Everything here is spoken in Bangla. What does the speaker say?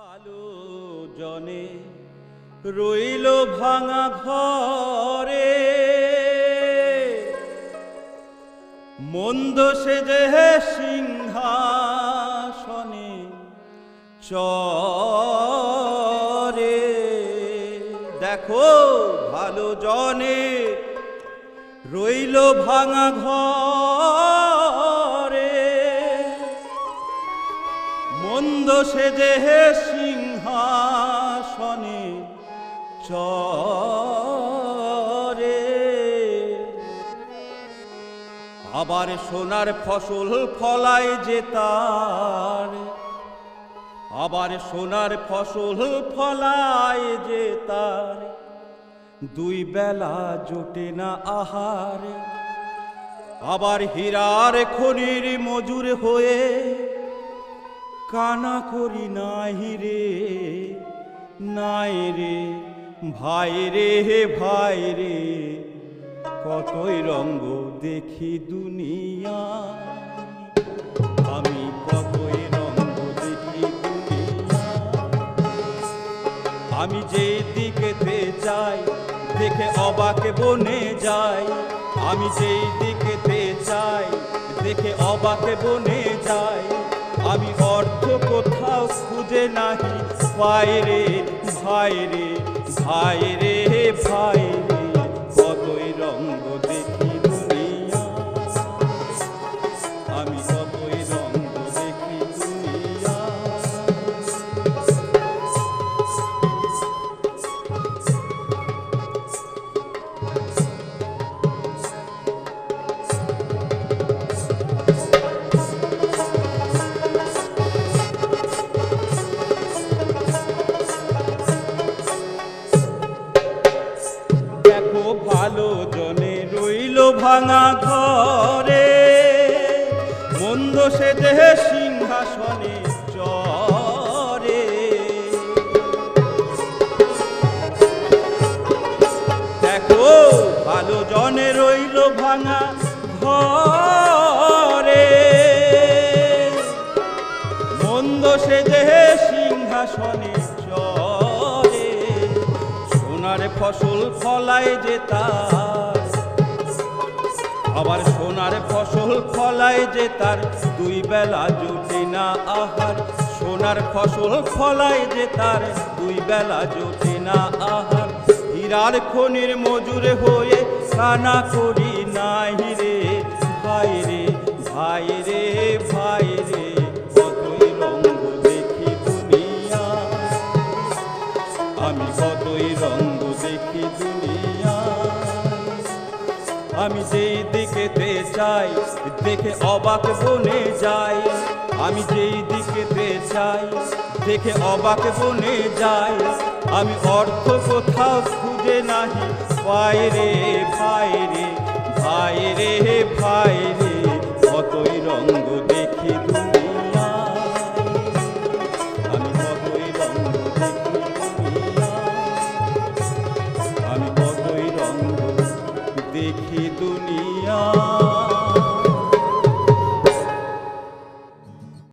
ভালো জনে। রইল ভাঙা ঘরে। মন্দ সে যে সিংহাসনে চরে। দেখো ভালো জনে, রইল ভাঙা ঘরে। মন্দ সে যে সিংহাসনে চরে। আবার সোনার ফসল ফলায় যে তার। আবার সোনার ফসল ফলায় যে তার। দুই বেলা জোটে না আহার। আবার হীরার খনির মজুর হয়ে কানা করি নাই রে নাই রে, ভাই রে, হে ভাই রে। কতই রঙ্গ দেখি দুনিয়া, আমি কতই রঙ্গ দেখি দুনিয়া। আমি যে দিকেতে যাই, দেখে অবাকে বনে যাই। আমি যেই দিকেতে যাই, দেখে অবাকে বনে যাই। খুঁজে নাহি। ভাই রে ভাই রে ভাই রে ভাই রে কতই রঙ্গ ভালো জনে রইল ভাঙা ঘরে। মন্দ সে দেহে সিংহাসনে চরে। দেখো ভালো জনে রইল ভাঙা ঘরে। সোনার ফসল ফলায় যে তার। আবার সোনার ফসল ফলায় যে তার, দুই বেলা জোটে না আহার। সোনার ফসল ফলায় যে তার, দুই বেলা জোটে না আহার। হীরার খনির মজুর হয়ে কানা করি নাই রে, ভাই রে ভাই রে ভাই রে, কতই রঙ্গ দেখি দুনিয়া। আমি কতই রঙ্গ আমি যেই দিকেতে চাই, দেখে অবাক বনে যাই। আমি যেই দিকেতে চাই, দেখে অবাক বনে যাই। আমি অর্থ কোথাও খুঁজে নাহি পায়রে রে ভাই রে ভাই রে ভাই देखी दुनिया।